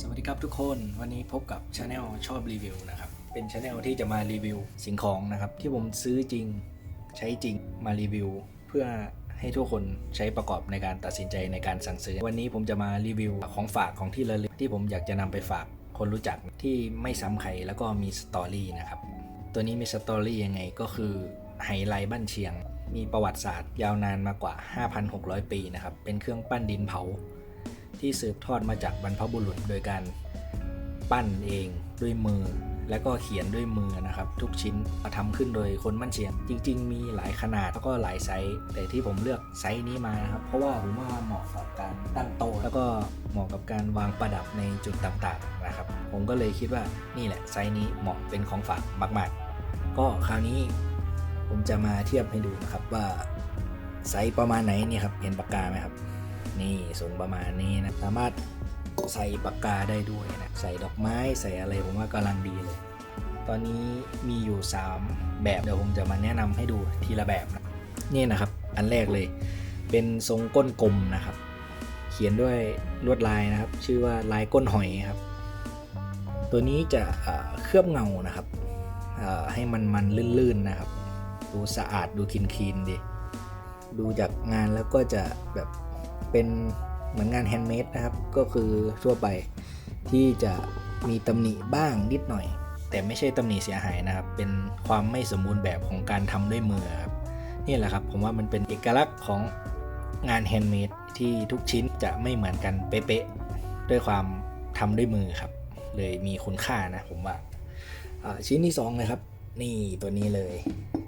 สวัสดีครับทุกคนวันนี้พบกับช anel ชอบรีวิวนะครับ เป็นช anel ที่จะมารีวิวสิ่งของนะครับ ที่ผมซื้อจริงใช้จริงมารีวิว เพื่อให้ทุกคนใช้ประกอบในการตัดสินใจในการสั่งซื้อ วันนี้ผมจะมารีวิวของฝากของที่ระลึกที่ผมอยากจะนำไปฝากคนรู้จักที่ไม่ซ้ำใครแล้วก็มีสตอรี่นะครับตัวนี้มีสตอรี่ยังไงก็คือไหไลบ้านเชียง มีประวัติศาสตร์ยาวนานมากว่า 5,600 ปีนะครับเป็นเครื่องปั้นดินเผา ที่สืบทอดมาจากบรรพบุรุษ โดยการปั้นเองด้วยมือ และก็เขียนด้วยมือนะครับ ทุกชิ้นทำขึ้นโดยคนมั่นเชียง จริง ๆ มีหลายขนาดแล้วก็หลายไซส์แต่ที่ผมเลือกไซส์นี้มานะครับ เพราะว่าผมว่าเหมาะกับการตั้งโต๊ะแล้วก็เหมาะกับการวางประดับในจุดต่างๆนะครับ ผมก็เลยคิดว่านี่แหละไซส์นี้เหมาะเป็นของฝากมาก ๆ ก็คราวนี้ผมจะมาเทียบให้ดูนะครับว่าไซส์ประมาณไหนนี่ครับเห็นปากกาไหมครับ นี่สูงประมาณนี้นะ สามารถใส่ปากกาได้ด้วยนะ ใส่ดอกไม้ใส่อะไรผมว่ากำลังดีเลย ตอนนี้มีอยู่ 3 แบบเดี๋ยวผมจะมาแนะนำให้ดูทีละแบบนะนี่นะครับ อันแรกเลย เป็นทรงก้นกลมนะครับ เขียนด้วยลวดลายนะครับ ชื่อว่าลายก้นหอยครับ ตัวนี้จะเคลือบเงานะครับให้มันมันลื่นๆนะครับ ดูสะอาดดูคลีนๆดีดูจากงานแล้วก็จะแบบ เป็นเหมือนงานแฮนด์เมดนะครับ ก็คือทั่วไปที่จะมีตำหนิบ้างนิดหน่อย แต่ไม่ใช่ตำหนิเสียหายนะครับ เป็นความไม่สมบูรณ์แบบของการทำด้วยมือครับนี่แหละครับผมว่ามันเป็นเอกลักษณ์ของงานแฮนด์เมดที่ทุกชิ้นจะไม่เหมือนกันเป๊ะๆด้วยความทำด้วยมือครับ เลยมีคุณค่านะผมว่าชิ้นที่สองนะครับ นี่ตัวนี้เลย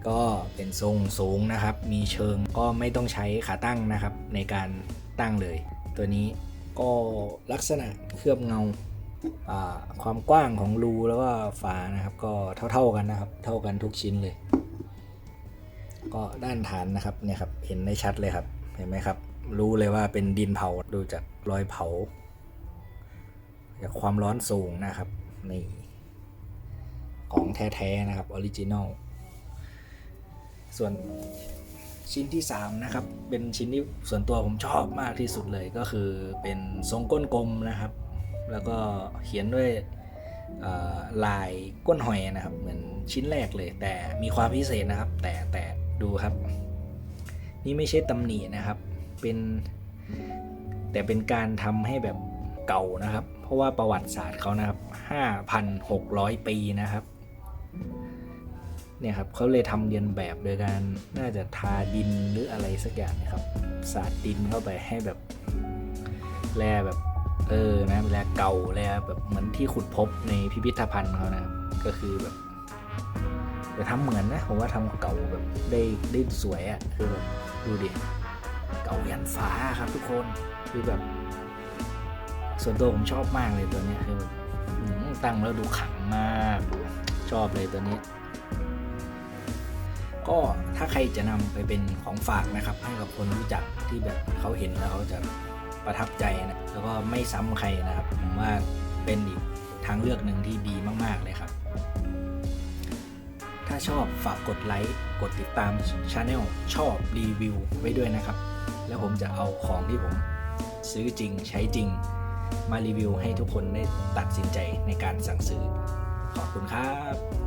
ก็เป็นทรงสูงนะครับ มีเชิงก็ไม่ต้องใช้ขาตั้งนะครับ ในการ ตั้งเลย ตัวนี้ก็ลักษณะเคลือบเงาความกว้างของรูแล้วก็ฝานะครับก็เท่าๆกันนะครับ เท่ากันทุกชิ้นเลย ก็ด้านฐานนะครับเนี่ยครับเห็นได้ชัดเลยครับเห็นไหมครับ รู้เลยว่าเป็นดินเผาดูจากรอยเผา จากความร้อนสูงนะครับนี่ของแท้ๆนะครับออริจินอลส่วน ชิ้นที่ 3 นะครับ เป็นชิ้นที่ส่วนตัวผมชอบมากที่สุดเลยก็คือเป็นทรงก้นกลมนะครับ แล้วก็เขียนด้วยลายก้นหอยนะครับ เหมือนชิ้นแรกเลย แต่มีความพิเศษนะครับ แต่แต่ดูครับ นี่ไม่ใช่ตำหนินะครับ เป็นแต่เป็นการทำให้แบบเก่านะครับ เพราะว่าประวัติศาสตร์เขานะครับ 5,600 ปีนะครับ เนี่ยครับเขาเลยทำเรียนแบบโดยการน่าจะทาดินหรืออะไรสักอย่างนะครับสาดดินเข้าไปให้แบบแร่แบบเออนะแร่เก่าแร่แบบเหมือนที่ขุดพบในพิพิธภัณฑ์เขานะครับก็คือแบบแต่ทำเหมือนนะผมว่าทำเก่าแบบได้ได้สวยอะ่ะคือแบบดูดิเก่ายันฟ้าครับทุกคนคือแบบ ส่วนตัวผมชอบมากเลยตัวนี้ยคือแบบอื้อหือตั้งแล้วดูขังมาก ชอบเลยตัวนี้ ก็ถ้าใครจะนำไปเป็นของฝากนะครับ ให้กับคนรู้จักที่แบบเขาเห็นแล้วเขาจะประทับใจนะแล้วก็ไม่ซ้ำใครนะครับผมว่าเป็นอีกทางเลือกหนึ่งที่ดีมาก ๆ เลยครับ ถ้าชอบฝากกดไลค์ กดติดตามช anel ชอบรีวิวไว้ด้วยนะครับ แล้วผมจะเอาของที่ผมซื้อจริงใช้จริง มารีวิวให้ทุกคนได้ตัดสินใจในการสั่งซื้อ ขอบคุณครับ